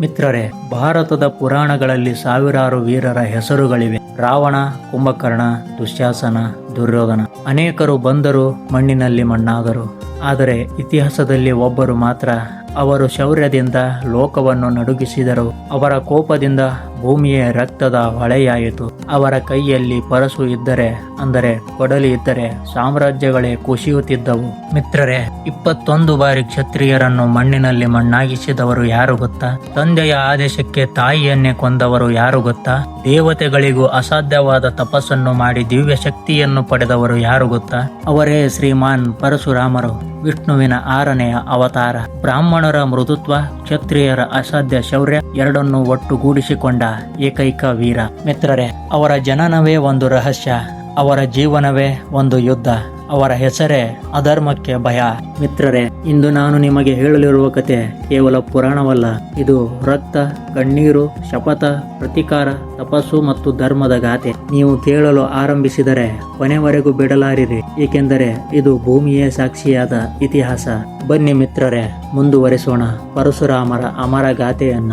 ಮಿತ್ರರೇ, ಭಾರತದ ಪುರಾಣಗಳಲ್ಲಿ ಸಾವಿರಾರು ವೀರರ ಹೆಸರುಗಳಿವೆ. ರಾವಣ, ಕುಂಭಕರ್ಣ, ದುಶ್ಯಾಸನ, ದುರ್ಯೋಧನ. ಅನೇಕರು ಬಂದರು, ಮಣ್ಣಿನಲ್ಲಿ ಮಣ್ಣಾದರು. ಆದರೆ ಇತಿಹಾಸದಲ್ಲಿ ಒಬ್ಬರು ಮಾತ್ರ ಅವರು ಶೌರ್ಯದಿಂದ ಲೋಕವನ್ನು ನಡುಗಿಸಿದರು. ಅವರ ಕೋಪದಿಂದ ಭೂಮಿಯ ರಕ್ತದ ಹೊಳೆಯಾಯಿತು. ಅವರ ಕೈಯಲ್ಲಿ ಪರಸು ಇದ್ದರೆ, ಅಂದರೆ ಕೊಡಲಿ ಇದ್ದರೆ ಸಾಮ್ರಾಜ್ಯಗಳೇ ಕುಸಿಯುತ್ತಿದ್ದವು. ಮಿತ್ರರೇ, ಇಪ್ಪತ್ತೊಂದು ಬಾರಿ ಕ್ಷತ್ರಿಯರನ್ನು ಮಣ್ಣಿನಲ್ಲಿ ಮಣ್ಣಾಗಿಸಿದವರು ಯಾರು ಗೊತ್ತಾ? ತಂದೆಯ ಆದೇಶಕ್ಕೆ ತಾಯಿಯನ್ನೇ ಕೊಂದವರು ಯಾರು ಗೊತ್ತಾ? ದೇವತೆಗಳಿಗೂ ಅಸಾಧ್ಯವಾದ ತಪಸ್ಸನ್ನು ಮಾಡಿ ದಿವ್ಯ ಶಕ್ತಿಯನ್ನು ಪಡೆದವರು ಯಾರು ಗೊತ್ತಾ? ಅವರೇ ಶ್ರೀಮಾನ್ ಪರಶುರಾಮರು. ವಿಷ್ಣುವಿನ ಆರನೆಯ ಅವತಾರ. ಬ್ರಾಹ್ಮಣರ ಮೃದುತ್ವ, ಕ್ಷತ್ರಿಯರ ಅಸಾಧ್ಯ ಶೌರ್ಯ ಎರಡನ್ನೂ ಒಟ್ಟುಗೂಡಿಸಿಕೊಂಡ ಏಕೈಕ ವೀರ. ಮಿತ್ರರೇ, ಅವರ ಜನನವೇ ಒಂದು ರಹಸ್ಯ. ಅವರ ಜೀವನವೇ ಒಂದು ಯುದ್ಧ. ಅವರ ಹೆಸರೇ ಅಧರ್ಮಕ್ಕೆ ಭಯ. ಮಿತ್ರರೇ, ಇಂದು ನಾನು ನಿಮಗೆ ಹೇಳಲಿರುವ ಕತೆ ಕೇವಲ ಪುರಾಣವಲ್ಲ. ಇದು ರಕ್ತ, ಕಣ್ಣೀರು, ಶಪಥ, ಪ್ರತಿಕಾರ, ತಪಸ್ಸು ಮತ್ತು ಧರ್ಮದ ಗಾಥೆ ನೀವು ಕೇಳಲು ಆರಂಭಿಸಿದರೆ ಕೊನೆವರೆಗೂ ಬಿಡಲಾರಿರಿ. ಏಕೆಂದರೆ ಇದು ಭೂಮಿಯೇ ಸಾಕ್ಷಿಯಾದ ಇತಿಹಾಸ. ಬನ್ನಿ ಮಿತ್ರರೇ, ಮುಂದುವರಿಸೋಣ. ಪರಶುರಾಮರ ಅಮರ ಗಾಥೆಯನ್ನ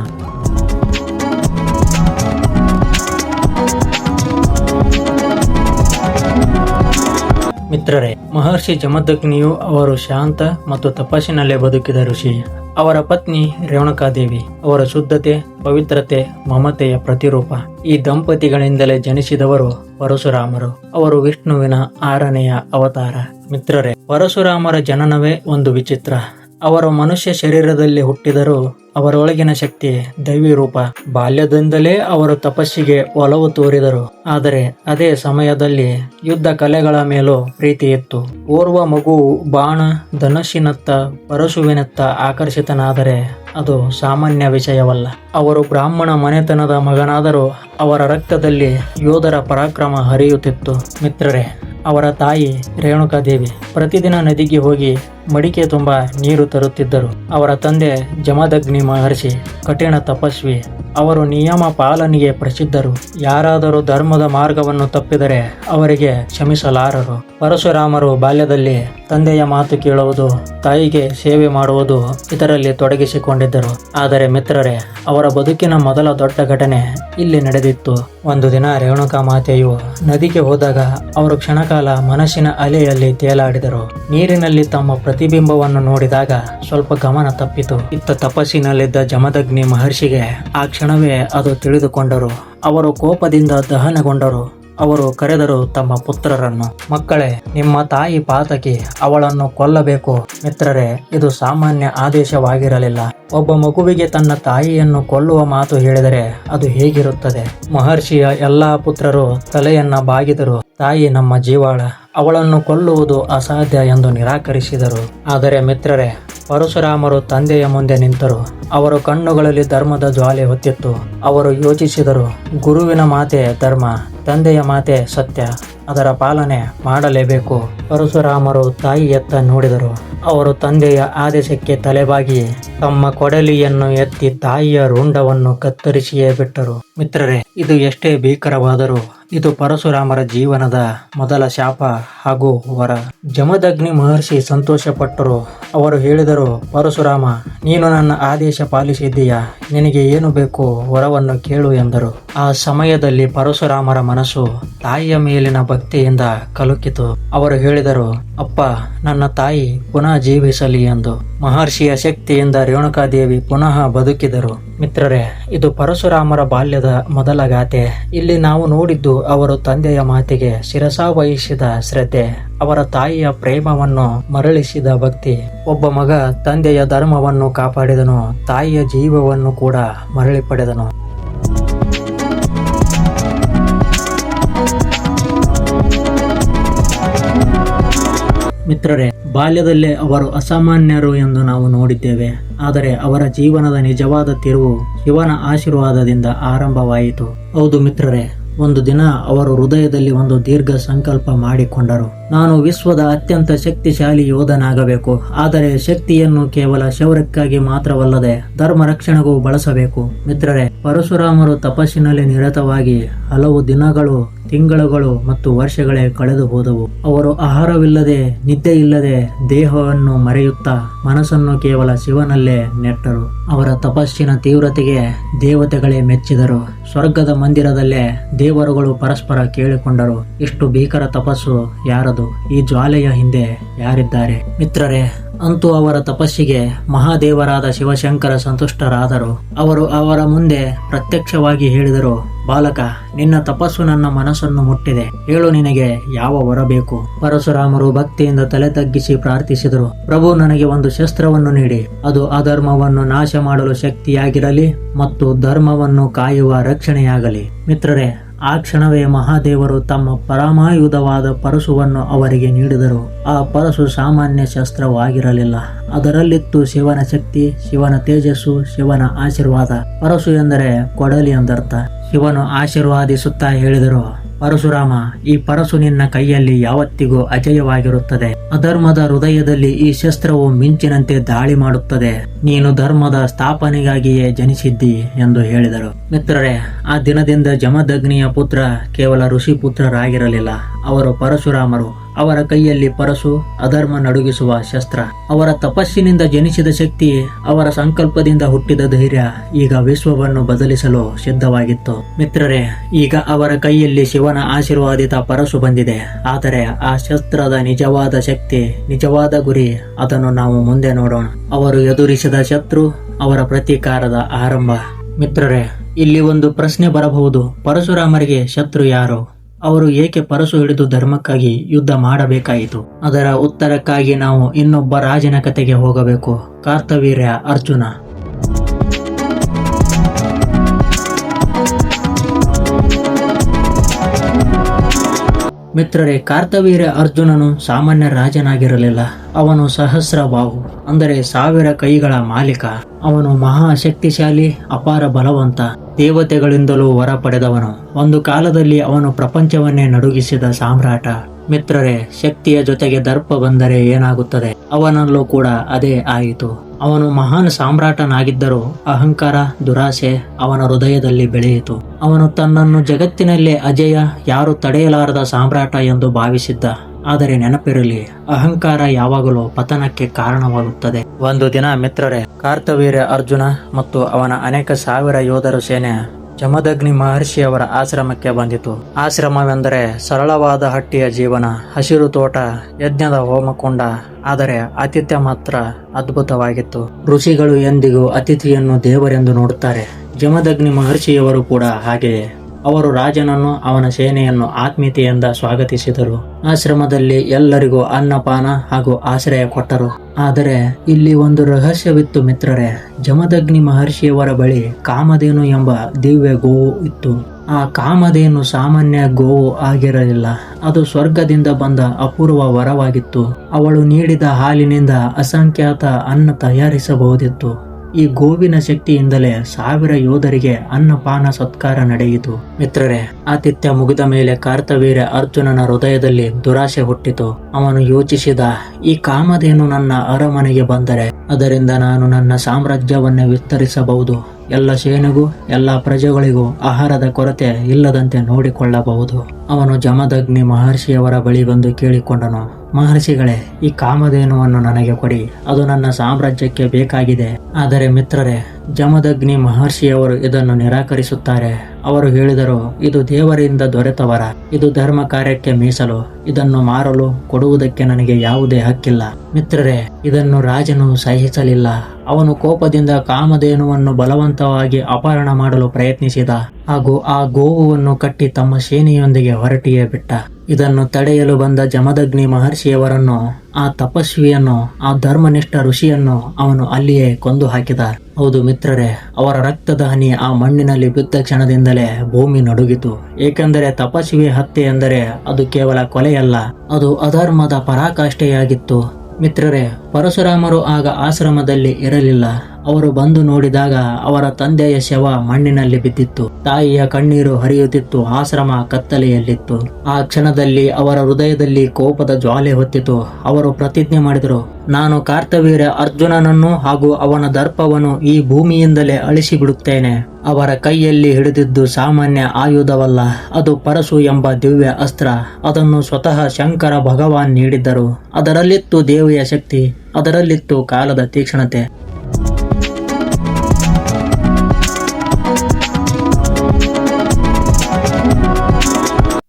ಮಿತ್ರರೇ, ಮಹರ್ಷಿ ಜಮದಗ್ನಿಯು ಅವರು ಶಾಂತ ಮತ್ತು ತಪಸ್ಸಿನಲ್ಲೇ ಬದುಕಿದ ಋಷಿ. ಅವರ ಪತ್ನಿ ರೇಣುಕಾದೇವಿ, ಅವರ ಶುದ್ಧತೆ, ಪವಿತ್ರತೆ, ಮಮತೆಯ ಪ್ರತಿರೂಪ. ಈ ದಂಪತಿಗಳಿಂದಲೇ ಜನಿಸಿದವರು ಪರಶುರಾಮರು. ಅವರು ವಿಷ್ಣುವಿನ ಆರನೆಯ ಅವತಾರ. ಮಿತ್ರರೇ, ಪರಶುರಾಮರ ಜನನವೇ ಒಂದು ವಿಚಿತ್ರ. ಅವರು ಮನುಷ್ಯ ಶರೀರದಲ್ಲಿ ಹುಟ್ಟಿದರೂ ಅವರೊಳಗಿನ ಶಕ್ತಿ ದೈವಿ ರೂಪ ಬಾಲ್ಯದಿಂದಲೇ ಅವರು ತಪಸ್ಸಿಗೆ ಒಲವು ತೋರಿದರು. ಆದರೆ ಅದೇ ಸಮಯದಲ್ಲಿ ಯುದ್ಧ ಕಲೆಗಳ ಮೇಲೂ ಪ್ರೀತಿ ಇತ್ತು. ಓರ್ವ ಮಗು ಬಾಣ ಧನುಷಿನತ್ತ ಪರಶುವಿನತ್ತ ಆಕರ್ಷಿತನಾದರೆ ಅದು ಸಾಮಾನ್ಯ ವಿಷಯವಲ್ಲ. ಅವರು ಬ್ರಾಹ್ಮಣ ಮನೆತನದ ಮಗನಾದರೂ ಅವರ ರಕ್ತದಲ್ಲಿ ಯೋಧರ ಪರಾಕ್ರಮ ಹರಿಯುತ್ತಿತ್ತು. ಮಿತ್ರರೇ, ಅವರ ತಾಯಿ ರೇಣುಕಾದೇವಿ ಪ್ರತಿದಿನ ನದಿಗೆ ಹೋಗಿ ಮಡಿಕೆ ತುಂಬ ನೀರು ತರುತ್ತಿದ್ದರು. ಅವರ ತಂದೆ ಜಮದಗ್ನಿ ಮಹರ್ಷಿ ಕಠಿಣ ತಪಸ್ವಿ. ಅವರು ನಿಯಮ ಪಾಲನೆಗೆ ಪ್ರಸಿದ್ಧರು. ಯಾರಾದರೂ ಧರ್ಮದ ಮಾರ್ಗವನ್ನು ತಪ್ಪಿದರೆ ಅವರಿಗೆ ಕ್ಷಮಿಸಲಾರರು. ಪರಶುರಾಮರು ಬಾಲ್ಯದಲ್ಲಿ ತಂದೆಯ ಮಾತು ಕೇಳುವುದು, ತಾಯಿಗೆ ಸೇವೆ ಮಾಡುವುದು ಇದರಲ್ಲಿ ತೊಡಗಿಸಿಕೊಂಡಿದ್ದರು. ಆದರೆ ಮಿತ್ರರೇ, ಅವರ ಬದುಕಿನ ಮೊದಲ ದೊಡ್ಡ ಘಟನೆ ಇಲ್ಲಿ ನಡೆದಿತ್ತು. ಒಂದು ದಿನ ರೇಣುಕಾ ಮಾತೆಯು ನದಿಗೆ ಹೋದಾಗ ಅವರು ಕ್ಷಣಕಾಲ ಮನಸ್ಸಿನ ಅಲೆಯಲ್ಲಿ ತೇಲಾಡಿದರು. ನೀರಿನಲ್ಲಿ ತಮ್ಮ ಪ್ರತಿಬಿಂಬವನ್ನು ನೋಡಿದಾಗ ಸ್ವಲ್ಪ ಗಮನ ತಪ್ಪಿತು. ಇತ್ತ ತಪಸ್ಸಿನಲ್ಲಿದ್ದ ಜಮದಗ್ನಿ ಮಹರ್ಷಿಗೆ ಆ ಕ್ಷಣವೇ ಅದು ತಿಳಿದುಕೊಂಡರು. ಅವರು ಕೋಪದಿಂದ ದಹನಗೊಂಡರು. ಅವರು ಕರೆದರು ತಮ್ಮ ಪುತ್ರರನ್ನು, ಮಕ್ಕಳೇ, ನಿಮ್ಮ ತಾಯಿ ಪಾತಕಿ ಅವಳನ್ನು ಕೊಲ್ಲಬೇಕು. ಮಿತ್ರರೇ, ಇದು ಸಾಮಾನ್ಯ ಆದೇಶವಾಗಿರಲಿಲ್ಲ. ಒಬ್ಬ ಮಗುವಿಗೆ ತನ್ನ ತಾಯಿಯನ್ನು ಕೊಲ್ಲುವ ಮಾತು ಹೇಳಿದರೆ ಅದು ಹೇಗಿರುತ್ತದೆ? ಮಹರ್ಷಿಯ ಎಲ್ಲಾ ಪುತ್ರರು ತಲೆಯನ್ನ ಬಾಗಿದರು. ತಾಯಿ ನಮ್ಮ ಜೀವಾಳ, ಅವಳನ್ನು ಕೊಲ್ಲುವುದು ಅಸಾಧ್ಯ ಎಂದು ನಿರಾಕರಿಸಿದರು. ಆದರೆ ಮಿತ್ರರೇ, ಪರಶುರಾಮರು ತಂದೆಯ ಮುಂದೆ ನಿಂತರು. ಅವರ ಕಣ್ಣುಗಳಲ್ಲಿ ಧರ್ಮದ ಜ್ವಾಲೆ ಹೊತ್ತಿತ್ತು. ಅವರು ಯೋಚಿಸಿದರು, ಗುರುವಿನ ಮಾತೆ ಧರ್ಮ, ತಂದೆಯ ಮಾತೆ ಸತ್ಯ. ಅದರ ಪಾಲನೆ ಮಾಡಲೇಬೇಕು. ಪರಶುರಾಮರು ತಾಯಿಯತ್ತ ನೋಡಿದರು. ಅವರು ತಂದೆಯ ಆದೇಶಕ್ಕೆ ತಲೆಬಾಗಿ ತಮ್ಮ ಕೊಡಲಿಯನ್ನು ಎತ್ತಿ ತಾಯಿಯ ರುಂಡವನ್ನು ಕತ್ತರಿಸಿಯೇ ಬಿಟ್ಟರು. ಮಿತ್ರರೇ, ಇದು ಎಷ್ಟೇ ಭೀಕರವಾದರೂ ಇದು ಪರಶುರಾಮರ ಜೀವನದ ಮೊದಲ ಶಾಪ ಹಾಗೂ ವರ. ಜಮದಗ್ನಿ ಮಹರ್ಷಿ ಸಂತೋಷಪಟ್ಟರು. ಅವರು ಹೇಳಿದರು, ಪರಶುರಾಮ, ನೀನು ನನ್ನ ಆದೇಶ ಪಾಲಿಸಿದ್ದೀಯಾ? ನಿನಗೆ ಏನು ಬೇಕು ವರವನ್ನು ಕೇಳು ಎಂದರು. ಆ ಸಮಯದಲ್ಲಿ ಪರಶುರಾಮರ ಮನಸ್ಸು ತಾಯಿಯ ಮೇಲಿನ ಭಕ್ತಿಯಿಂದ ಕಲುಕಿತು. ಅವರು ಹೇಳಿದರು ಅಪ್ಪ, ನನ್ನ ತಾಯಿ ಪುನಃ ಜೀವಿಸಲಿ ಎಂದು ಮಹರ್ಷಿಯ ಶಕ್ತಿಯಿಂದ ರೇಣುಕಾದೇವಿ ಪುನಃ ಬದುಕಿದರು. ಮಿತ್ರರೇ, ಇದು ಪರಶುರಾಮರ ಬಾಲ್ಯದ ಮೊದಲ ಗಾಥೆ ಇಲ್ಲಿ ನಾವು ನೋಡಿದ್ದು ಅವರು ತಂದೆಯ ಮಾತಿಗೆ ಶಿರಸಾವಹಿಸಿದ ಶ್ರದ್ಧೆ, ಅವರ ತಾಯಿಯ ಪ್ರೇಮವನ್ನು ಮರಳಿಸಿದ ಭಕ್ತಿ. ಒಬ್ಬ ಮಗ ತಂದೆಯ ಧರ್ಮವನ್ನು ಕಾಪಾಡಿದನು, ತಾಯಿಯ ಜೀವವನ್ನು ಕೂಡ ಮರಳಿ ಪಡೆದನು. ಮಿತ್ರರೇ, ಬಾಲ್ಯದಲ್ಲೇ ಅವರು ಅಸಾಮಾನ್ಯರು ಎಂದು ನಾವು ನೋಡಿದ್ದೇವೆ. ಆದರೆ ಅವರ ಜೀವನದ ನಿಜವಾದ ತಿರುವು ಶಿವನ ಆಶೀರ್ವಾದದಿಂದ ಆರಂಭವಾಯಿತು. ಹೌದು ಮಿತ್ರರೇ, ಒಂದು ದಿನ ಅವರು ಹೃದಯದಲ್ಲಿ ಒಂದು ದೀರ್ಘ ಸಂಕಲ್ಪ ಮಾಡಿಕೊಂಡರು. ನಾನು ವಿಶ್ವದ ಅತ್ಯಂತ ಶಕ್ತಿಶಾಲಿ ಯೋಧನಾಗಬೇಕು. ಆದರೆ ಶಕ್ತಿಯನ್ನು ಕೇವಲ ಶೌರ್ಯಕ್ಕಾಗಿ ಮಾತ್ರವಲ್ಲದೆ ಧರ್ಮ ರಕ್ಷಣೆಗೂ ಬಳಸಬೇಕು. ಮಿತ್ರರೇ, ಪರಶುರಾಮರು ತಪಸ್ಸಿನಲ್ಲಿ ನಿರತವಾಗಿ ಹಲವು ದಿನಗಳು ತಿಂಗಳುಗಳು ಮತ್ತು ವರ್ಷಗಳೇ ಕಳೆದು ಹೋದವು. ಅವರು ಆಹಾರವಿಲ್ಲದೆ ನಿದ್ದೆ ಇಲ್ಲದೆ ದೇಹವನ್ನು ಮರೆಯುತ್ತಾ ಮನಸ್ಸನ್ನು ಕೇವಲ ಶಿವನಲ್ಲೇ ನೆಟ್ಟರು. ಅವರ ತಪಸ್ಸಿನ ತೀವ್ರತೆಗೆ ದೇವತೆಗಳೇ ಮೆಚ್ಚಿದರು. ಸ್ವರ್ಗದ ಮಂದಿರದಲ್ಲೇ ದೇವರುಗಳು ಪರಸ್ಪರ ಕೇಳಿಕೊಂಡರು. ಇಷ್ಟು ಭೀಕರ ತಪಸ್ಸು ಯಾರದು? ಈ ಜ್ವಾಲೆಯ ಹಿಂದೆ ಯಾರಿದ್ದಾರೆ? ಮಿತ್ರರೇ ಅಂತೂ ಅವರ ತಪಸ್ಸಿಗೆ ಮಹಾದೇವರಾದ ಶಿವಶಂಕರ ಸಂತುಷ್ಟರಾದರು. ಅವರು ಅವರ ಮುಂದೆ ಪ್ರತ್ಯಕ್ಷವಾಗಿ ಹೇಳಿದರು, ಬಾಲಕ, ನಿನ್ನ ತಪಸ್ಸು ನನ್ನ ಮನಸ್ಸನ್ನು ಮುಟ್ಟಿದೆ. ಹೇಳು ನಿನಗೆ ಯಾವ ವರ ಬೇಕು? ಪರಶುರಾಮರು ಭಕ್ತಿಯಿಂದ ತಲೆ ತಗ್ಗಿಸಿ ಪ್ರಾರ್ಥಿಸಿದರು, ಪ್ರಭು, ನನಗೆ ಒಂದು ಶಸ್ತ್ರವನ್ನು ನೀಡಿ. ಅದು ಅಧರ್ಮವನ್ನು ನಾಶ ಮಾಡಲು ಶಕ್ತಿಯಾಗಿರಲಿ ಮತ್ತು ಧರ್ಮವನ್ನು ಕಾಯುವ ರಕ್ಷಣೆಯಾಗಲಿ. ಮಿತ್ರರೇ ಆ ಕ್ಷಣವೇ ಮಹಾದೇವರು ತಮ್ಮ ಪರಮಾಯುಧವಾದ ಪರಶುವನ್ನು ಅವರಿಗೆ ನೀಡಿದರು. ಆ ಪರಶು ಸಾಮಾನ್ಯ ಶಸ್ತ್ರವಾಗಿರಲಿಲ್ಲ. ಅದರಲ್ಲಿತ್ತು ಶಿವನ ಶಕ್ತಿ, ಶಿವನ ತೇಜಸ್ಸು, ಶಿವನ ಆಶೀರ್ವಾದ. ಪರಶು ಎಂದರೆ ಕೊಡಲಿ ಎಂದರ್ಥ ಶಿವನು ಆಶೀರ್ವಾದಿಸುತ್ತಾ ಹೇಳಿದರು. ಪರಶುರಾಮ, ಈ ಪರಶು ನಿನ್ನ ಕೈಯಲ್ಲಿ ಯಾವತ್ತಿಗೂ ಅಜಯವಾಗಿರುತ್ತದೆ. ಅಧರ್ಮದ ಹೃದಯದಲ್ಲಿ ಈ ಶಸ್ತ್ರವು ಮಿಂಚಿನಂತೆ ದಾಳಿ ಮಾಡುತ್ತದೆ. ನೀನು ಧರ್ಮದ ಸ್ಥಾಪನೆಗಾಗಿಯೇ ಜನಿಸಿದ್ದಿ ಎಂದು ಹೇಳಿದರು. ಮಿತ್ರರೇ, ಆ ದಿನದಿಂದ ಜಮದಗ್ನಿಯ ಪುತ್ರ ಕೇವಲ ಋಷಿ ಪುತ್ರರಾಗಿರಲಿಲ್ಲ. ಅವರು ಪರಶುರಾಮರು. ಅವರ ಕೈಯಲ್ಲಿ ಪರಸು, ಅಧರ್ಮ ನಡುಗಿಸುವ ಶಸ್ತ್ರ. ಅವರ ತಪಸ್ಸಿನಿಂದ ಜನಿಸಿದ ಶಕ್ತಿ ಅವರ ಸಂಕಲ್ಪದಿಂದ ಹುಟ್ಟಿದ ಧೈರ್ಯ. ಈಗ ವಿಶ್ವವನ್ನು ಬದಲಿಸಲು ಸಿದ್ಧವಾಗಿತ್ತು. ಮಿತ್ರರೇ, ಈಗ ಅವರ ಕೈಯಲ್ಲಿ ಶಿವನ ಆಶೀರ್ವಾದಿತ ಪರಸು ಬಂದಿದೆ. ಆದರೆ ಆ ಶಸ್ತ್ರದ ನಿಜವಾದ ಶಕ್ತಿ, ನಿಜವಾದ ಗುರಿ, ಅದನ್ನು ನಾವು ಮುಂದೆ ನೋಡೋಣ. ಅವರು ಎದುರಿಸಿದ ಶತ್ರು, ಅವರ ಪ್ರತೀಕಾರದ ಆರಂಭ. ಮಿತ್ರರೇ, ಇಲ್ಲಿ ಒಂದು ಪ್ರಶ್ನೆ ಬರಬಹುದು. ಪರಶುರಾಮರಿಗೆ ಶತ್ರು ಯಾರು? ಅವರು ಏಕೆ ಪರಸು ಹಿಡಿದು ಧರ್ಮಕ್ಕಾಗಿ ಯುದ್ಧ ಮಾಡಬೇಕಾಯಿತು? ಅದರ ಉತ್ತರಕ್ಕಾಗಿ ನಾವು ಇನ್ನೊಬ್ಬ ರಾಜನ ಕತೆಗೆ ಹೋಗಬೇಕು. ಕಾರ್ತವೀರ್ಯ ಅರ್ಜುನ. ಮಿತ್ರರೇ ಕಾರ್ತವೀರ್ಯ ಅರ್ಜುನನು ಸಾಮಾನ್ಯ ರಾಜನಾಗಿರಲಿಲ್ಲ. ಅವನು ಸಹಸ್ರ ಬಾಹು, ಅಂದರೆ ಸಾವಿರ ಕೈಗಳ ಮಾಲೀಕ. ಅವನು ಮಹಾ ಶಕ್ತಿಶಾಲಿ, ಅಪಾರ ಬಲವಂತ, ದೇವತೆಗಳಿಂದಲೂ ವರ ಪಡೆದವನು ಒಂದು ಕಾಲದಲ್ಲಿ ಅವನು ಪ್ರಪಂಚವನ್ನೇ ನಡುಗಿಸಿದ ಸಾಮ್ರಾಟ. ಮಿತ್ರರೇ, ಶಕ್ತಿಯ ಜೊತೆಗೆ ದರ್ಪ ಬಂದರೆ ಏನಾಗುತ್ತದೆ? ಅವನಲ್ಲೂ ಕೂಡ ಅದೇ ಆಯಿತು. ಅವನು ಮಹಾನ್ ಸಾಮ್ರಾಟನಾಗಿದ್ದರೂ ಅಹಂಕಾರ, ದುರಾಸೆ ಅವನ ಹೃದಯದಲ್ಲಿ ಬೆಳೆಯಿತು. ಅವನು ತನ್ನನ್ನು ಜಗತ್ತಿನಲ್ಲೇ ಅಜಯ, ಯಾರು ತಡೆಯಲಾರದ ಸಾಮ್ರಾಟ ಎಂದು ಭಾವಿಸಿದ್ದ. ಆದರೆ ನೆನಪಿರಲಿ, ಅಹಂಕಾರ ಯಾವಾಗಲೂ ಪತನಕ್ಕೆ ಕಾರಣವಾಗುತ್ತದೆ. ಒಂದು ದಿನ ಮಿತ್ರರೇ, ಕಾರ್ತವೀರ್ಯ ಅರ್ಜುನ ಮತ್ತು ಅವನ ಅನೇಕ ಸಾವಿರ ಯೋಧರ ಸೇನೆ ಜಮದಗ್ನಿ ಮಹರ್ಷಿಯವರ ಆಶ್ರಮಕ್ಕೆ ಬಂದಿತು. ಆಶ್ರಮವೆಂದರೆ ಸರಳವಾದ ಹಟ್ಟಿಯ ಜೀವನ, ಹಸಿರು ತೋಟ, ಯಜ್ಞದ ಹೋಮಕುಂಡ, ಆದರೆ ಆತಿಥ್ಯ ಮಾತ್ರ ಅದ್ಭುತವಾಗಿತ್ತು. ಋಷಿಗಳು ಎಂದಿಗೂ ಅತಿಥಿಯನ್ನು ದೇವರೆಂದು ನೋಡುತ್ತಾರೆ. ಜಮದಗ್ನಿ ಮಹರ್ಷಿಯವರು ಕೂಡ ಹಾಗೆಯೇ. ಅವರು ರಾಜನನ್ನು ಅವನ ಸೇನೆಯನ್ನು ಆತ್ಮೀಯತೆಯಿಂದ ಸ್ವಾಗತಿಸಿದರು. ಆಶ್ರಮದಲ್ಲಿ ಎಲ್ಲರಿಗೂ ಅನ್ನಪಾನ ಹಾಗೂ ಆಶ್ರಯ ಕೊಟ್ಟರು. ಆದರೆ ಇಲ್ಲಿ ಒಂದು ರಹಸ್ಯವಿತ್ತು ಮಿತ್ರರೇ. ಜಮದಗ್ನಿ ಮಹರ್ಷಿಯವರ ಬಳಿ ಕಾಮಧೇನು ಎಂಬ ದಿವ್ಯ ಗೋವು ಇತ್ತು. ಆ ಕಾಮಧೇನು ಸಾಮಾನ್ಯ ಗೋವು ಆಗಿರಲಿಲ್ಲ. ಅದು ಸ್ವರ್ಗದಿಂದ ಬಂದ ಅಪೂರ್ವ ವರವಾಗಿತ್ತು. ಅವಳು ನೀಡಿದ ಹಾಲಿನಿಂದ ಅಸಂಖ್ಯಾತ ಅನ್ನ ತಯಾರಿಸಬಹುದಿತ್ತು. ಈ ಗೋವಿನ ಶಕ್ತಿಯಿಂದಲೇ ಸಾವಿರ ಯೋಧರಿಗೆ ಅನ್ನಪಾನ ಸತ್ಕಾರ ನಡೆಯಿತು. ಮಿತ್ರರೇ, ಆತಿಥ್ಯ ಮುಗಿದ ಮೇಲೆ ಕಾರ್ತವೀರ ಅರ್ಜುನನ ಹೃದಯದಲ್ಲಿ ದುರಾಶೆ ಹುಟ್ಟಿತು. ಅವನು ಯೋಚಿಸಿದ, ಈ ಕಾಮಧೇನು ನನ್ನ ಅರಮನೆಗೆ ಬಂದರೆ ಅದರಿಂದ ನಾನು ನನ್ನ ಸಾಮ್ರಾಜ್ಯವನ್ನೇ ವಿಸ್ತರಿಸಬಹುದು. ಎಲ್ಲ ಸೇನೆಗೂ, ಎಲ್ಲ ಪ್ರಜೆಗಳಿಗೂ ಆಹಾರದ ಕೊರತೆ ಇಲ್ಲದಂತೆ ನೋಡಿಕೊಳ್ಳಬಹುದು ಅವನು ಜಮದಗ್ನಿ ಮಹರ್ಷಿಯವರ ಬಳಿ ಬಂದು ಕೇಳಿಕೊಂಡನು. ಮಹರ್ಷಿಗಳೇ, ಈ ಕಾಮಧೇನುವನ್ನು ನನಗೆ ಕೊಡಿ. ಅದು ನನ್ನ ಸಾಮ್ರಾಜ್ಯಕ್ಕೆ ಬೇಕಾಗಿದೆ. ಆದರೆ ಮಿತ್ರರೇ, ಜಮದಗ್ನಿ ಮಹರ್ಷಿಯವರು ಇದನ್ನು ನಿರಾಕರಿಸುತ್ತಾರೆ. ಅವರು ಹೇಳಿದರು, ಇದು ದೇವರಿಂದ ದೊರೆತವರ. ಇದು ಧರ್ಮ ಕಾರ್ಯಕ್ಕೆ ಮೀಸಲು. ಇದನ್ನು ಮಾರಲು ಕೊಡುವುದಕ್ಕೆ ನನಗೆ ಯಾವುದೇ ಹಕ್ಕಿಲ್ಲ. ಮಿತ್ರರೇ, ಇದನ್ನು ರಾಜನು ಸಹಿಸಲಿಲ್ಲ. ಅವನು ಕೋಪದಿಂದ ಕಾಮಧೇನುವನ್ನು ಬಲವಂತವಾಗಿ ಅಪಹರಣ ಮಾಡಲು ಪ್ರಯತ್ನಿಸಿದ. ಹಾಗೂ ಆ ಗೋವುವನ್ನು ಕಟ್ಟಿ ತಮ್ಮ ಸೇನೆಯೊಂದಿಗೆ ಹೊರಟಿಯೇ ಬಿಟ್ಟ. ಇದನ್ನು ತಡೆಯಲು ಬಂದ ಜಮದಗ್ನಿ ಮಹರ್ಷಿಯವರನ್ನು, ಆ ತಪಸ್ವಿಯನ್ನು, ಆ ಧರ್ಮನಿಷ್ಠ ಋಷಿಯನ್ನು ಅವನು ಅಲ್ಲಿಯೇ ಕೊಂದು ಹಾಕಿದ ಹೌದು ಮಿತ್ರರೇ, ಅವರ ರಕ್ತದ ಹನಿ ಆ ಮಣ್ಣಿನಲ್ಲಿ ಬಿದ್ದ ಕ್ಷಣದಿಂದಲೇ ಭೂಮಿ ನಡುಗಿತು. ಏಕೆಂದರೆ ತಪಸ್ವಿ ಹತ್ಯೆ ಎಂದರೆ ಅದು ಕೇವಲ ಕೊಲೆಯಲ್ಲ, ಅದು ಅಧರ್ಮದ ಪರಾಕಾಷ್ಠೆಯಾಗಿತ್ತು. ಮಿತ್ರರೇ ಪರಶುರಾಮರು ಆಗ ಆಶ್ರಮದಲ್ಲಿ ಇರಲಿಲ್ಲ. ಅವರು ಬಂದು ನೋಡಿದಾಗ ಅವರ ತಂದೆಯ ಶವ ಮಣ್ಣಿನಲ್ಲಿ ಬಿದ್ದಿತ್ತು. ತಾಯಿಯ ಕಣ್ಣೀರು ಹರಿಯುತ್ತಿತ್ತು, ಆಶ್ರಮ ಕತ್ತಲೆಯಲ್ಲಿತ್ತು. ಆ ಕ್ಷಣದಲ್ಲಿ ಅವರ ಹೃದಯದಲ್ಲಿ ಕೋಪದ ಜ್ವಾಲೆ ಹೊತ್ತಿತು. ಅವರು ಪ್ರತಿಜ್ಞೆ ಮಾಡಿದರು, ನಾನು ಕಾರ್ತವೀರ ಅರ್ಜುನನನ್ನು ಹಾಗೂ ಅವನ ದರ್ಪವನ್ನು ಈ ಭೂಮಿಯಿಂದಲೇ ಅಳಿಸಿ ಬಿಡುತ್ತೇನೆ ಅವರ ಕೈಯಲ್ಲಿ ಹಿಡಿದಿದ್ದು ಸಾಮಾನ್ಯ ಆಯುಧವಲ್ಲ, ಅದು ಪರಶು ಎಂಬ ದಿವ್ಯ ಅಸ್ತ್ರ. ಅದನ್ನು ಸ್ವತಃ ಶಂಕರ ಭಗವಾನ್ ನೀಡಿದ್ದರು. ಅದರಲ್ಲಿತ್ತು ದೇವಿಯ ಶಕ್ತಿ, ಅದರಲ್ಲಿತ್ತು ಕಾಲದ ತೀಕ್ಷ್ಣತೆ.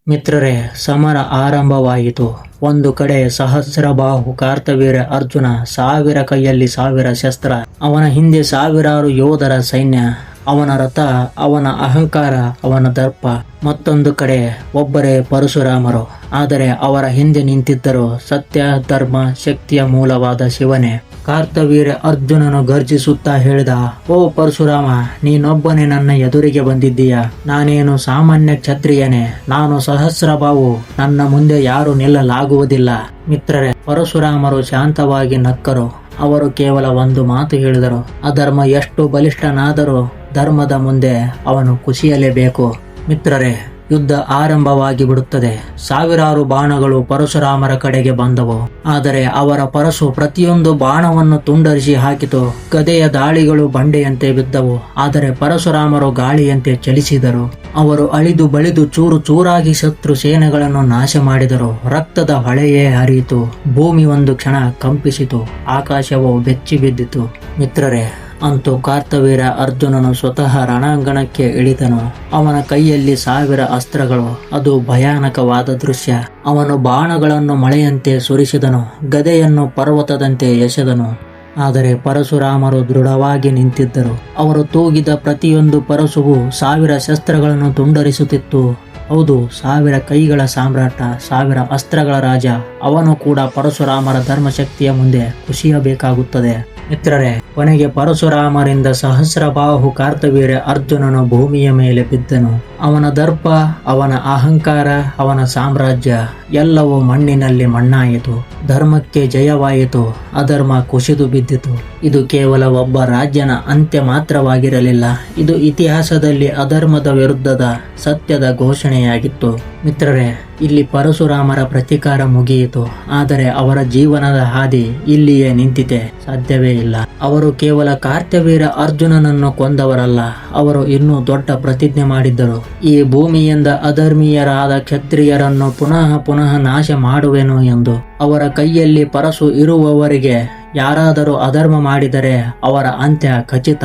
ಮಿತ್ರರೇ, ಸಮರ ಆರಂಭವಾಯಿತು. ಒಂದು ಕಡೆ ಸಹಸ್ರಬಾಹು ಕಾರ್ತವೀರ ಅರ್ಜುನ ಸಾವಿರ ಕೈಯಲ್ಲಿ ಸಾವಿರ ಶಸ್ತ್ರ, ಅವನ ಹಿಂದೆ ಸಾವಿರಾರು ಯೋಧರ ಸೈನ್ಯ, ಅವನ ರಥ, ಅವನ ಅಹಂಕಾರ, ಅವನ ದರ್ಪ. ಮತ್ತೊಂದು ಕಡೆ ಒಬ್ಬರೇ ಪರಶುರಾಮರು, ಆದರೆ ಅವರ ಹಿಂದೆ ನಿಂತಿದ್ದರು ಸತ್ಯ, ಧರ್ಮ, ಶಕ್ತಿಯ ಮೂಲವಾದ ಶಿವನೇ. ಕಾರ್ತವೀರ ಅರ್ಜುನನು ಗರ್ಜಿಸುತ್ತಾ ಹೇಳಿದ, ಓ ಪರಶುರಾಮ, ನೀನೊಬ್ಬನೇ ನನ್ನ ಎದುರಿಗೆ ಬಂದಿದ್ದೀಯ? ನಾನೇನು ಸಾಮಾನ್ಯ ಕ್ಷತ್ರಿಯನೇ? ನಾನು ಸಹಸ್ರಬಾವು. ನನ್ನ ಮುಂದೆ ಯಾರು ನಿಲ್ಲಲಾಗುವುದಿಲ್ಲ. ಮಿತ್ರರೇ, ಪರಶುರಾಮರು ಶಾಂತವಾಗಿ ನಕ್ಕರು. ಅವರು ಕೇವಲ ಒಂದು ಮಾತು ಹೇಳಿದರು, ಅಧರ್ಮ ಎಷ್ಟು ಬಲಿಷ್ಠನಾದರೂ ಧರ್ಮದ ಮುಂದೆ ಅವನು ಖುಷಿಯಲೇಬೇಕು ಮಿತ್ರರೇ ಯುದ್ಧ ಆರಂಭವಾಗಿ ಬಿಡುತ್ತದೆ. ಸಾವಿರಾರು ಬಾಣಗಳು ಪರಶುರಾಮರ ಕಡೆಗೆ ಬಂದವು. ಆದರೆ ಅವರ ಪರಶು ಪ್ರತಿಯೊಂದು ಬಾಣವನ್ನು ತುಂಡರಿಸಿ ಹಾಕಿತು. ಗದೆಯ ದಾಳಿಗಳು ಬಂಡೆಯಂತೆ ಬಿದ್ದವು. ಆದರೆ ಪರಶುರಾಮರು ಗಾಳಿಯಂತೆ ಚಲಿಸಿದರು. ಅವರು ಅಳಿದು ಬಳಿದು ಚೂರು ಚೂರಾಗಿ ಶತ್ರು ಸೇನೆಗಳನ್ನು ನಾಶ ಮಾಡಿದರು ರಕ್ತದ ಹೊಳೆಯೇ ಹರಿಯಿತು. ಭೂಮಿ ಒಂದು ಕ್ಷಣ ಕಂಪಿಸಿತು. ಆಕಾಶವು ಬೆಚ್ಚಿ ಬಿದ್ದಿತು. ಮಿತ್ರರೇ ಅಂತೂ ಕಾರ್ತವೀರ ಅರ್ಜುನನು ಸ್ವತಃ ರಣಾಂಗಣಕ್ಕೆ ಇಳಿದನು. ಅವನ ಕೈಯಲ್ಲಿ ಸಾವಿರ ಅಸ್ತ್ರಗಳು, ಅದು ಭಯಾನಕವಾದ ದೃಶ್ಯ. ಅವನು ಬಾಣಗಳನ್ನು ಮಳೆಯಂತೆ ಸುರಿಸಿದನು, ಗದೆಯನ್ನು ಪರ್ವತದಂತೆ ಎಸೆದನು. ಆದರೆ ಪರಶುರಾಮರು ದೃಢವಾಗಿ ನಿಂತಿದ್ದರು. ಅವರು ತೂಗಿದ ಪ್ರತಿಯೊಂದು ಪರಶುವು ಸಾವಿರ ಶಸ್ತ್ರಗಳನ್ನು ತುಂಡರಿಸುತ್ತಿತ್ತು. ಹೌದು, ಸಾವಿರ ಕೈಗಳ ಸಾಮ್ರಾಟ, ಸಾವಿರ ಅಸ್ತ್ರಗಳ ರಾಜ, ಅವನು ಕೂಡ ಪರಶುರಾಮರ ಧರ್ಮಶಕ್ತಿಯ ಮುಂದೆ ಖುಷಿಯಬೇಕಾಗುತ್ತದೆ ಮಿತ್ರರೇ, ಕೊನೆಗೆ ಪರಶುರಾಮರಿಂದ ಸಹಸ್ರಬಾಹು ಕಾರ್ತವೀರ ಅರ್ಜುನನು ಭೂಮಿಯ ಮೇಲೆ ಬಿದ್ದನು. ಅವನ ದರ್ಪ, ಅವನ ಅಹಂಕಾರ, ಅವನ ಸಾಮ್ರಾಜ್ಯ ಎಲ್ಲವೂ ಮಣ್ಣಿನಲ್ಲಿ ಮಣ್ಣಾಯಿತು. ಧರ್ಮಕ್ಕೆ ಜಯವಾಯಿತು. ಅಧರ್ಮ ಕುಸಿದು ಬಿದ್ದಿತು. ಇದು ಕೇವಲ ಒಬ್ಬ ರಾಜ್ಯನ ಅಂತ್ಯ ಮಾತ್ರವಾಗಿರಲಿಲ್ಲ. ಇದು ಇತಿಹಾಸದಲ್ಲಿ ಅಧರ್ಮದ ವಿರುದ್ಧದ ಸತ್ಯದ ಘೋಷಣೆಯಾಗಿತ್ತು. ಮಿತ್ರರೇ ಇಲ್ಲಿ ಪರಶುರಾಮರ ಪ್ರತಿಕಾರ ಮುಗಿಯಿತು. ಆದರೆ ಅವರ ಜೀವನದ ಹಾದಿ ಇಲ್ಲಿಯೇ ನಿಂತಿದೆ. ಸಾಧ್ಯವೇ ಇಲ್ಲ. ಅವರು ಕೇವಲ ಕಾರ್ತವೀರ ಅರ್ಜುನನನ್ನು ಕೊಂದವರಲ್ಲ. ಅವರು ಇನ್ನೂ ದೊಡ್ಡ ಪ್ರತಿಜ್ಞೆ ಮಾಡಿದ್ದರು. ಈ ಭೂಮಿಯಿಂದ ಅಧರ್ಮೀಯರಾದ ಕ್ಷತ್ರಿಯರನ್ನು ಪುನಃ ಪುನಃ ನಾಶ ಮಾಡುವೆನು ಎಂದು. ಅವರ ಕೈಯಲ್ಲಿ ಪರಶು ಇರುವವರಿಗೆ ಯಾರಾದರೂ ಅಧರ್ಮ ಮಾಡಿದರೆ ಅವರ ಅಂತ್ಯ ಖಚಿತ.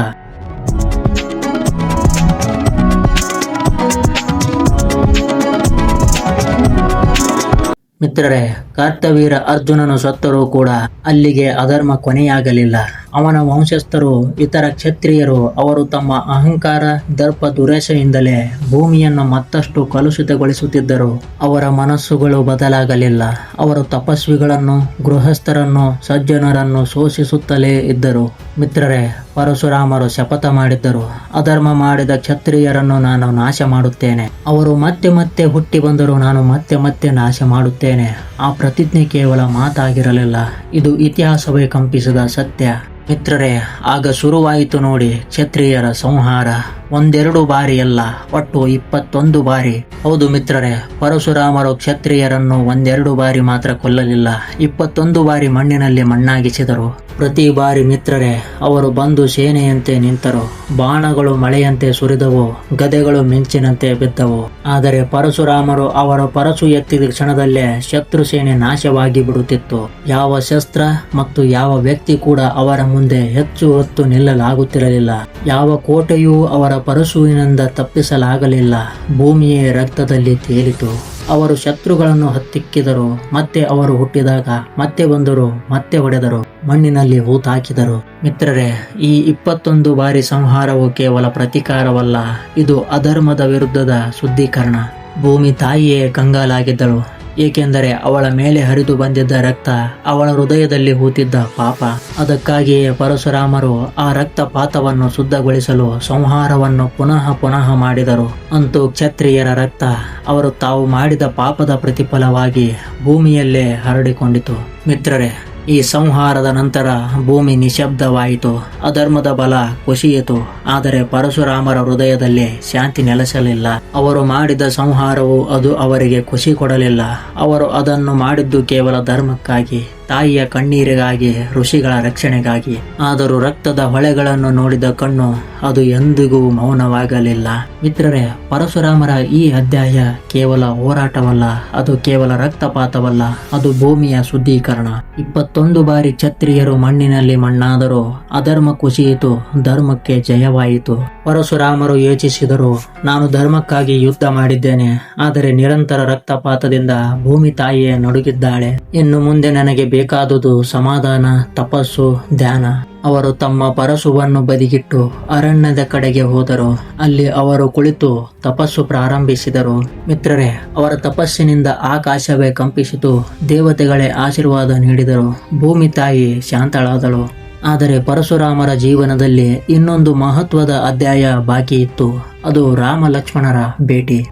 ಮಿತ್ರರೇ ಕಾರ್ತವೀರ ಅರ್ಜುನನು ಸತ್ತರೂ ಕೂಡ ಅಲ್ಲಿಗೆ ಅಧರ್ಮ ಕೊನೆಯಾಗಲಿಲ್ಲ. ಅವನ ವಂಶಸ್ಥರು, ಇತರ ಕ್ಷತ್ರಿಯರು, ಅವರು ತಮ್ಮ ಅಹಂಕಾರ, ದರ್ಪ ದುರೇಶೆಯಿಂದಲೇ ಭೂಮಿಯನ್ನು ಮತ್ತಷ್ಟು ಕಲುಷಿತಗೊಳಿಸುತ್ತಿದ್ದರು. ಅವರ ಮನಸ್ಸುಗಳು ಬದಲಾಗಲಿಲ್ಲ. ಅವರು ತಪಸ್ವಿಗಳನ್ನು, ಗೃಹಸ್ಥರನ್ನು, ಸಜ್ಜನರನ್ನು ಶೋಷಿಸುತ್ತಲೇ ಇದ್ದರು. ಮಿತ್ರರೇ, ಪರಶುರಾಮರು ಶಪಥ ಮಾಡಿದ್ದರು. ಅಧರ್ಮ ಮಾಡಿದ ಕ್ಷತ್ರಿಯರನ್ನು ನಾನು ನಾಶ ಮಾಡುತ್ತೇನೆ. ಅವರು ಮತ್ತೆ ಮತ್ತೆ ಹುಟ್ಟಿ ಬಂದರೂ ನಾನು ಮತ್ತೆ ಮತ್ತೆ ನಾಶ ಮಾಡುತ್ತೇನೆ. ಆ ಪ್ರತಿಜ್ಞೆ ಕೇವಲ ಮಾತಾಗಿರಲಿಲ್ಲ. ಇದು ಇತಿಹಾಸವೇ ಕಂಪಿಸಿದ ಸತ್ಯ. ಮಿತ್ರರೇ ಆಗ ಶುರುವಾಯಿತು ನೋಡಿ ಕ್ಷತ್ರಿಯರ ಸಂಹಾರ. ಒಂದೆರಡು ಬಾರಿ ಅಲ್ಲ, ಒಟ್ಟು ಇಪ್ಪತ್ತೊಂದು ಬಾರಿ. ಹೌದು ಮಿತ್ರರೇ, ಪರಶುರಾಮರು ಕ್ಷತ್ರಿಯರನ್ನು ಒಂದೆರಡು ಬಾರಿ ಮಾತ್ರ ಕೊಲ್ಲಲಿಲ್ಲ. ಇಪ್ಪತ್ತೊಂದು ಬಾರಿ ಮಣ್ಣಿನಲ್ಲಿ ಮಣ್ಣಾಗಿಸಿದರು. ಪ್ರತಿ ಬಾರಿ ಮಿತ್ರರೇ, ಅವರು ಬಂದು ಸೇನೆಯಂತೆ ನಿಂತರು. ಬಾಣಗಳು ಮಳೆಯಂತೆ ಸುರಿದವು, ಗದೆಗಳು ಮಿಂಚಿನಂತೆ ಬಿದ್ದವು. ಆದರೆ ಪರಶುರಾಮರು ಅವರ ಪರಶು ಎತ್ತಿದ ಕ್ಷಣದಲ್ಲೇ ಶತ್ರು ಸೇನೆ ನಾಶವಾಗಿ ಬಿಡುತ್ತಿತ್ತು. ಯಾವ ಶಸ್ತ್ರ ಮತ್ತು ಯಾವ ವ್ಯಕ್ತಿ ಕೂಡ ಅವರ ಮುಂದೆ ಹೆಚ್ಚು ಹೊತ್ತು ನಿಲ್ಲಲಾಗುತ್ತಿರಲಿಲ್ಲ. ಯಾವ ಕೋಟೆಯೂ ಅವರ ಪರಶುವಿನಿಂದ ತಪ್ಪಿಸಲಾಗಲಿಲ್ಲ. ಭೂಮಿಯೇ ರಕ್ತದಲ್ಲಿ ತೇಲಿತು. ಅವರು ಶತ್ರುಗಳನ್ನು ಹತ್ತಿಕ್ಕಿದರು. ಮತ್ತೆ ಅವರು ಹುಟ್ಟಿದಾಗ ಮತ್ತೆ ಬಂದರು, ಮತ್ತೆ ಹೊಡೆದರು, ಮಣ್ಣಿನಲ್ಲಿ ಹೂತಾಕಿದರು ಮಿತ್ರರೇ, ಈ ಇಪ್ಪತ್ತೊಂದು ಬಾರಿ ಸಂಹಾರವು ಕೇವಲ ಪ್ರತೀಕಾರವಲ್ಲ, ಇದು ಅಧರ್ಮದ ವಿರುದ್ಧದ ಶುದ್ಧೀಕರಣ. ಭೂಮಿ ತಾಯಿಯೇ ಕಂಗಾಲಾಗಿದ್ದಳು. ಏಕೆಂದರೆ ಅವಳ ಮೇಲೆ ಹರಿದು ಬಂದಿದ್ದ ರಕ್ತ ಅವಳ ಹೃದಯದಲ್ಲಿ ಹೂತಿದ್ದ ಪಾಪ. ಅದಕ್ಕಾಗಿಯೇ ಪರಶುರಾಮರು ಆ ರಕ್ತಪಾತವನ್ನು ಶುದ್ಧಗೊಳಿಸಲು ಸಂಹಾರವನ್ನು ಪುನಃ ಪುನಃ ಮಾಡಿದರು. ಅಂತೂ ಕ್ಷತ್ರಿಯರ ರಕ್ತ ಅವರು ತಾವು ಮಾಡಿದ ಪಾಪದ ಪ್ರತಿಫಲವಾಗಿ ಭೂಮಿಯಲ್ಲೇ ಹರಡಿಕೊಂಡಿತು. ಮಿತ್ರರೇ ಈ ಸಂಹಾರದ ನಂತರ ಭೂಮಿ ನಿಶಬ್ದವಾಯಿತು, ಅಧರ್ಮದ ಬಲ ಕುಸಿಯಿತು, ಆದರೆ ಪರಶುರಾಮರ ಹೃದಯದಲ್ಲಿ ಶಾಂತಿ ನೆಲೆಸಲಿಲ್ಲ. ಅವರು ಮಾಡಿದ ಸಂಹಾರವು ಅದು ಅವರಿಗೆ ಖುಷಿ ಕೊಡಲಿಲ್ಲ. ಅವರು ಅದನ್ನು ಮಾಡಿದ್ದು ಕೇವಲ ಧರ್ಮಕ್ಕಾಗಿ. ತಾಯಿಯ ಕಣ್ಣೀರಿಗಾಗಿ, ಋಷಿಗಳ ರಕ್ಷಣೆಗಾಗಿ, ಆದರೂ ರಕ್ತದ ಹೊಳೆಗಳನ್ನು ನೋಡಿದ ಕಣ್ಣು ಅದು ಎಂದಿಗೂ ಮೌನವಾಗಲಿಲ್ಲ. ಮಿತ್ರರೇ, ಪರಶುರಾಮರ ಈ ಅಧ್ಯಾಯ ಕೇವಲ ಹೋರಾಟವಲ್ಲ, ಅದು ಕೇವಲ ರಕ್ತಪಾತವಲ್ಲ, ಅದು ಭೂಮಿಯ ಶುದ್ಧೀಕರಣ. ಇಪ್ಪತ್ತೊಂದು ಬಾರಿ ಛತ್ರಿಯರು ಮಣ್ಣಿನಲ್ಲಿ ಮಣ್ಣಾದರೂ ಅಧರ್ಮ ಕುಸಿಯಿತು, ಧರ್ಮಕ್ಕೆ ಜಯವಾಯಿತು. ಪರಶುರಾಮರು ಯೋಚಿಸಿದರು, ನಾನು ಧರ್ಮಕ್ಕಾಗಿ ಯುದ್ಧ ಮಾಡಿದ್ದೇನೆ, ಆದರೆ ನಿರಂತರ ರಕ್ತಪಾತದಿಂದ ಭೂಮಿ ತಾಯಿಯೇ ನಡುಗಿದ್ದಾಳೆ. ಇನ್ನು ಮುಂದೆ ನನಗೆ ಬೇಕಾದುದು ಸಮಾಧಾನ, ತಪಸ್ಸು, ಧ್ಯಾನ. ಅವರು ತಮ್ಮ ಪರಶುವನ್ನು ಬದಿಗಿಟ್ಟು ಅರಣ್ಯದ ಕಡೆಗೆ ಹೋದರು. ಅಲ್ಲಿ ಅವರು ಕುಳಿತು ತಪಸ್ಸು ಪ್ರಾರಂಭಿಸಿದರು. ಮಿತ್ರರೇ, ಅವರ ತಪಸ್ಸಿನಿಂದ ಆಕಾಶವೇ ಕಂಪಿಸಿತು. ದೇವತೆಗಳೇ ಆಶೀರ್ವಾದ ನೀಡಿದರು. ಭೂಮಿ ತಾಯಿ ಶಾಂತಳಾದಳು. ಆದರೆ ಪರಶುರಾಮರ ಜೀವನದಲ್ಲಿ ಇನ್ನೊಂದು ಮಹತ್ವದ ಅಧ್ಯಾಯ ಬಾಕಿ ಇತ್ತು. ಅದು ರಾಮ ಲಕ್ಷ್ಮಣರ ಭೇಟಿ.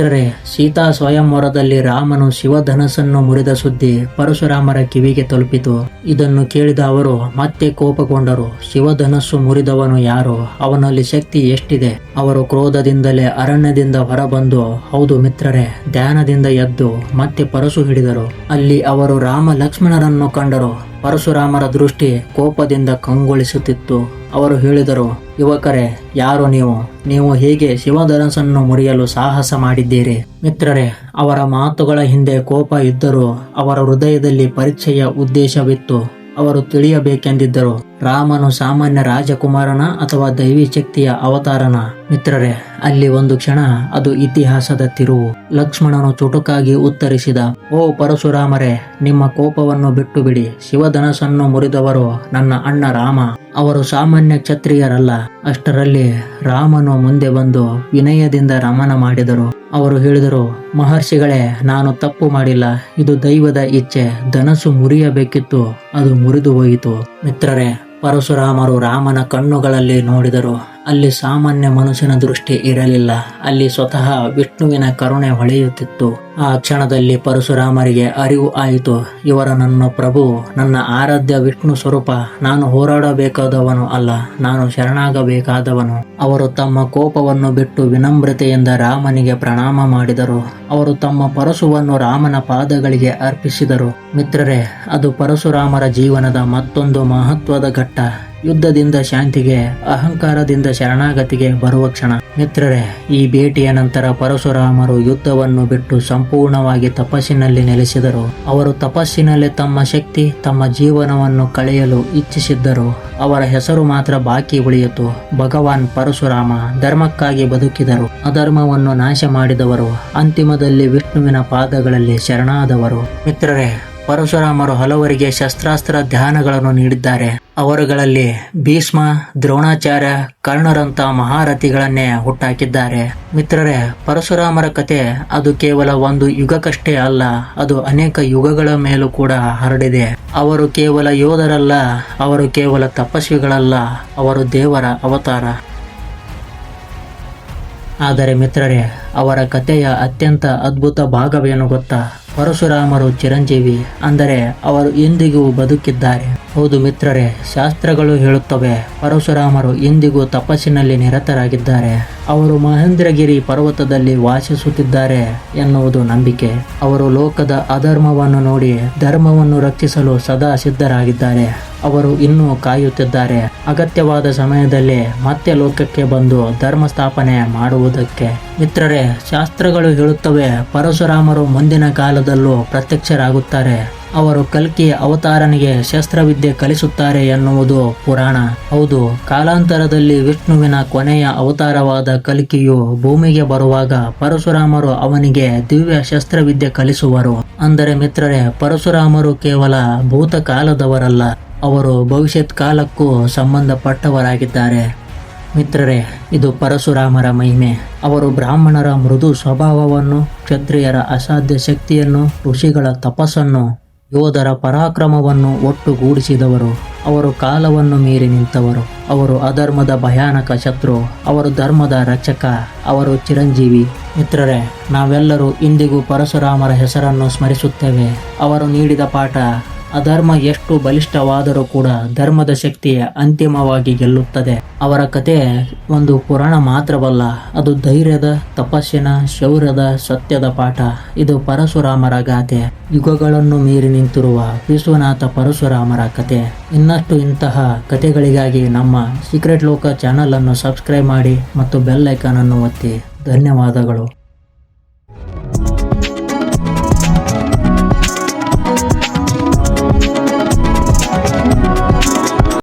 ಮಿತ್ರರೇ ಸೀತಾ ಸ್ವಯಂವರದಲ್ಲಿ ರಾಮನು ಶಿವಧನಸ್ಸನ್ನು ಮುರಿದ ಸುದ್ದಿ ಪರಶುರಾಮರ ಕಿವಿಗೆ ತಲುಪಿತು. ಇದನ್ನು ಕೇಳಿದ ಅವರು, ಮತ್ತೆ ಕೋಪಗೊಂಡರು, ಶಿವಧನಸ್ಸು ಮುರಿದವನು ಯಾರು? ಅವನಲ್ಲಿ ಶಕ್ತಿ ಎಷ್ಟಿದೆ? ಅವರು ಕ್ರೋಧದಿಂದಲೇ ಅರಣ್ಯದಿಂದ ಹೊರಬಂದು, ಹೌದು ಮಿತ್ರರೇ, ಧ್ಯಾನದಿಂದ ಎದ್ದು, ಮತ್ತೆ ಪರಶು ಹಿಡಿದರು. ಅಲ್ಲಿ ಅವರು ರಾಮ ಲಕ್ಷ್ಮಣರನ್ನು ಕಂಡರು. ಪರಶುರಾಮರ ದೃಷ್ಟಿ ಕೋಪದಿಂದ ಕಂಗೊಳಿಸುತ್ತಿತ್ತು. ಅವರು ಹೇಳಿದರು, ಯುವಕರೇ, ಯಾರು ನೀವು? ನೀವು ಹೇಗೆ ಶಿವಧನಸ್ಸನ್ನು ಮುರಿಯಲು ಸಾಹಸ ಮಾಡಿದ್ದೀರಿ? ಮಿತ್ರರೇ, ಅವರ ಮಾತುಗಳ ಹಿಂದೆ ಕೋಪ ಇದ್ದರೂ ಅವರ ಹೃದಯದಲ್ಲಿ ಪರಿಚಯ ಉದ್ದೇಶವಿತ್ತು. ಅವರು ತಿಳಿಯಬೇಕೆಂದಿದ್ದರು. ರಾಮನು ಸಾಮಾನ್ಯ ರಾಜಕುಮಾರನ ಅಥವಾ ದೈವಿ ಶಕ್ತಿಯ ಅವತಾರನ. ಮಿತ್ರರೇ, ಅಲ್ಲಿ ಒಂದು ಕ್ಷಣ ಅದು ಇತಿಹಾಸದ ತಿರುವು. ಲಕ್ಷ್ಮಣನು ಚುಟುಕಾಗಿ ಉತ್ತರಿಸಿದ, ಓ ಪರಶುರಾಮರೇ, ನಿಮ್ಮ ಕೋಪವನ್ನು ಬಿಟ್ಟು ಬಿಡಿ ಶಿವಧನಸನ್ನು ಮುರಿದವರು ನನ್ನ ಅಣ್ಣ ರಾಮ. ಅವರು ಸಾಮಾನ್ಯ ಕ್ಷತ್ರಿಯರಲ್ಲ. ಅಷ್ಟರಲ್ಲಿ ರಾಮನು ಮುಂದೆ ಬಂದು ವಿನಯದಿಂದ ರಮನ ಮಾಡಿದರು. ಅವರು ಹೇಳಿದರು, ಮಹರ್ಷಿಗಳೇ, ನಾನು ತಪ್ಪು ಮಾಡಿಲ್ಲ. ಇದು ದೈವದ ಇಚ್ಛೆ. ಧನಸ್ಸು ಮುರಿಯಬೇಕಿತ್ತು. ಅದು ಮುರಿದು ಹೋಯಿತು. ಮಿತ್ರರೇ, ಪರಶುರಾಮರು ರಾಮನ ಕಣ್ಣುಗಳಲ್ಲಿ ನೋಡಿದರು. ಅಲ್ಲಿ ಸಾಮಾನ್ಯ ಮನುಷ್ಯನ ದೃಷ್ಟಿ ಇರಲಿಲ್ಲ. ಅಲ್ಲಿ ಸ್ವತಃ ವಿಷ್ಣುವಿನ ಕರುಣೆ ಹೊಳೆಯುತ್ತಿತ್ತು. ಆ ಕ್ಷಣದಲ್ಲಿ ಪರಶುರಾಮರಿಗೆ ಅರಿವು ಆಯಿತು. ಇವರ ನನ್ನ ಪ್ರಭು, ನನ್ನ ಆರಾಧ್ಯ ವಿಷ್ಣು ಸ್ವರೂಪ, ನಾನು ಹೋರಾಡಬೇಕಾದವನು ಅಲ್ಲ, ನಾನು ಶರಣಾಗಬೇಕಾದವನು. ಅವರು ತಮ್ಮ ಕೋಪವನ್ನು ಬಿಟ್ಟು ವಿನಮ್ರತೆಯಿಂದ ರಾಮನಿಗೆ ಪ್ರಣಾಮ ಮಾಡಿದರು. ಅವರು ತಮ್ಮ ಪರಶುವನ್ನು ರಾಮನ ಪಾದಗಳಿಗೆ ಅರ್ಪಿಸಿದರು. ಮಿತ್ರರೇ, ಅದು ಪರಶುರಾಮರ ಜೀವನದ ಮತ್ತೊಂದು ಮಹತ್ವದ ಘಟ್ಟ. ಯುದ್ಧದಿಂದ ಶಾಂತಿಗೆ, ಅಹಂಕಾರದಿಂದ ಶರಣಾಗತಿಗೆ ಬರುವ ಕ್ಷಣ. ಮಿತ್ರರೇ, ಈ ಭೇಟಿಯ ನಂತರ ಪರಶುರಾಮರು ಯುದ್ಧವನ್ನು ಬಿಟ್ಟು ಸಂಪೂರ್ಣವಾಗಿ ತಪಸ್ಸಿನಲ್ಲಿ ನೆಲೆಸಿದರು. ಅವರು ತಪಸ್ಸಿನಲ್ಲಿ ತಮ್ಮ ಶಕ್ತಿ, ತಮ್ಮ ಜೀವನವನ್ನು ಕಳೆಯಲು ಇಚ್ಛಿಸಿದ್ದರು. ಅವರ ಹೆಸರು ಮಾತ್ರ ಬಾಕಿ ಉಳಿಯಿತು. ಭಗವಾನ್ ಪರಶುರಾಮ ಧರ್ಮಕ್ಕಾಗಿ ಬದುಕಿದರು. ಅಧರ್ಮವನ್ನು ನಾಶ ಮಾಡಿದವರು, ಅಂತಿಮದಲ್ಲಿ ವಿಷ್ಣುವಿನ ಪಾದಗಳಲ್ಲಿ ಶರಣಾದವರು. ಮಿತ್ರರೇ, ಪರಶುರಾಮರು ಹಲವರಿಗೆ ಶಸ್ತ್ರಾಸ್ತ್ರ ಧ್ಯಾನಗಳನ್ನು ನೀಡಿದ್ದಾರೆ. ಅವರುಗಳಲ್ಲಿ ಭೀಷ್ಮ, ದ್ರೋಣಾಚಾರ್ಯ ಕರ್ಣರಂತ ಮಹಾರಥಿಗಳನ್ನೇ ಹುಟ್ಟಾಕಿದ್ದಾರೆ. ಮಿತ್ರರೇ, ಪರಶುರಾಮರ ಕತೆ ಅದು ಕೇವಲ ಒಂದು ಯುಗಕ್ಕಷ್ಟೇ ಅಲ್ಲ, ಅದು ಅನೇಕ ಯುಗಗಳ ಮೇಲೂ ಕೂಡ ಹರಡಿದೆ. ಅವರು ಕೇವಲ ಯೋಧರಲ್ಲ, ಅವರು ಕೇವಲ ತಪಸ್ವಿಗಳಲ್ಲ, ಅವರು ದೇವರ ಅವತಾರ. ಆದರೆ ಮಿತ್ರರೇ, ಅವರ ಕಥೆಯ ಅತ್ಯಂತ ಅದ್ಭುತ ಭಾಗವೇನು ಗೊತ್ತಾ? ಪರಶುರಾಮರು ಚಿರಂಜೀವಿ ಅಂದರೆ ಅವರು ಎಂದಿಗೂ ಬದುಕಿದ್ದಾರೆ. ಹೌದು ಮಿತ್ರರೇ, ಶಾಸ್ತ್ರಗಳು ಹೇಳುತ್ತವೆ, ಪರಶುರಾಮರು ಎಂದಿಗೂ ತಪಸ್ಸಿನಲ್ಲಿ ನಿರತರಾಗಿದ್ದಾರೆ. ಅವರು ಮಹೇಂದ್ರಗಿರಿ ಪರ್ವತದಲ್ಲಿ ವಾಸಿಸುತ್ತಿದ್ದಾರೆ ಎನ್ನುವುದು ನಂಬಿಕೆ. ಅವರು ಲೋಕದ ಅಧರ್ಮವನ್ನು ನೋಡಿ ಧರ್ಮವನ್ನು ರಕ್ಷಿಸಲು ಸದಾ ಸಿದ್ಧರಾಗಿದ್ದಾರೆ. ಅವರು ಇನ್ನೂ ಕಾಯುತ್ತಿದ್ದಾರೆ. ಅಗತ್ಯವಾದ ಸಮಯದಲ್ಲಿ ಮತ್ತೆ ಲೋಕಕ್ಕೆ ಬಂದು ಧರ್ಮ ಸ್ಥಾಪನೆ ಮಾಡುವುದಕ್ಕೆ. ಮಿತ್ರರೇ, ಶಾಸ್ತ್ರಗಳು ಹೇಳುತ್ತವೆ, ಪರಶುರಾಮರು ಮುಂದಿನ ಕಾಲದಲ್ಲೂ ಪ್ರತ್ಯಕ್ಷರಾಗುತ್ತಾರೆ. ಅವರು ಕಲ್ಕಿ ಅವತಾರನಿಗೆ ಶಸ್ತ್ರವಿದ್ಯೆ ಕಲಿಸುತ್ತಾರೆ ಎನ್ನುವುದು ಪುರಾಣ. ಹೌದು, ಕಾಲಾಂತರದಲ್ಲಿ ವಿಷ್ಣುವಿನ ಕೊನೆಯ ಅವತಾರವಾದ ಕಲ್ಕಿಯು ಭೂಮಿಗೆ ಬರುವಾಗ ಪರಶುರಾಮರು ಅವನಿಗೆ ದಿವ್ಯ ಶಸ್ತ್ರವಿದ್ಯೆ ಕಲಿಸುವರು. ಅಂದರೆ ಮಿತ್ರರೇ, ಪರಶುರಾಮರು ಕೇವಲ ಭೂತಕಾಲದವರಲ್ಲ, ಅವರು ಭವಿಷ್ಯತ್ ಕಾಲಕ್ಕೂ ಸಂಬಂಧಪಟ್ಟವರಾಗಿದ್ದಾರೆ. ಮಿತ್ರರೇ, ಇದು ಪರಶುರಾಮರ ಮಹಿಮೆ. ಅವರು ಬ್ರಾಹ್ಮಣರ ಮೃದು ಸ್ವಭಾವವನ್ನು, ಕ್ಷತ್ರಿಯರ ಅಸಾಧ್ಯ ಶಕ್ತಿಯನ್ನು, ಋಷಿಗಳ ತಪಸ್ಸನ್ನು, ಯೋಧರ ಪರಾಕ್ರಮವನ್ನು ಒಟ್ಟುಗೂಡಿಸಿದವರು. ಅವರು ಕಾಲವನ್ನು ಮೀರಿ ನಿಂತವರು. ಅವರು ಅಧರ್ಮದ ಭಯಾನಕ ಶತ್ರು. ಅವರು ಧರ್ಮದ ರಕ್ಷಕ. ಅವರು ಚಿರಂಜೀವಿ. ಮಿತ್ರರೇ, ನಾವೆಲ್ಲರೂ ಇಂದಿಗೂ ಪರಶುರಾಮರ ಹೆಸರನ್ನು ಸ್ಮರಿಸುತ್ತೇವೆ. ಅವರು ನೀಡಿದ ಪಾಠ ಅಧರ್ಮ ಎಷ್ಟು ಬಲಿಷ್ಠವಾದರೂ ಕೂಡ ಧರ್ಮದ ಶಕ್ತಿ ಅಂತಿಮವಾಗಿ ಗೆಲ್ಲುತ್ತದೆ. ಅವರ ಕತೆ ಒಂದು ಪುರಾಣ ಮಾತ್ರವಲ್ಲ, ಅದು ಧೈರ್ಯದ, ತಪಸ್ಸಿನ, ಶೌರ್ಯದ, ಸತ್ಯದ ಪಾಠ. ಇದು ಪರಶುರಾಮರ ಗಾಥೆ ಯುಗಗಳನ್ನು ಮೀರಿ ನಿಂತಿರುವ ವಿಶ್ವನಾಥ ಪರಶುರಾಮರ ಕತೆ ಇನ್ನಷ್ಟು ಇಂತಹ ಕತೆಗಳಿಗಾಗಿ ನಮ್ಮ ಸೀಕ್ರೆಟ್ ಲೋಕ ಚಾನಲ್ ಅನ್ನು ಸಬ್ಸ್ಕ್ರೈಬ್ ಮಾಡಿ ಮತ್ತು ಬೆಲ್ ಐಕಾನ್ ಅನ್ನು ಒತ್ತಿ. ಧನ್ಯವಾದಗಳು.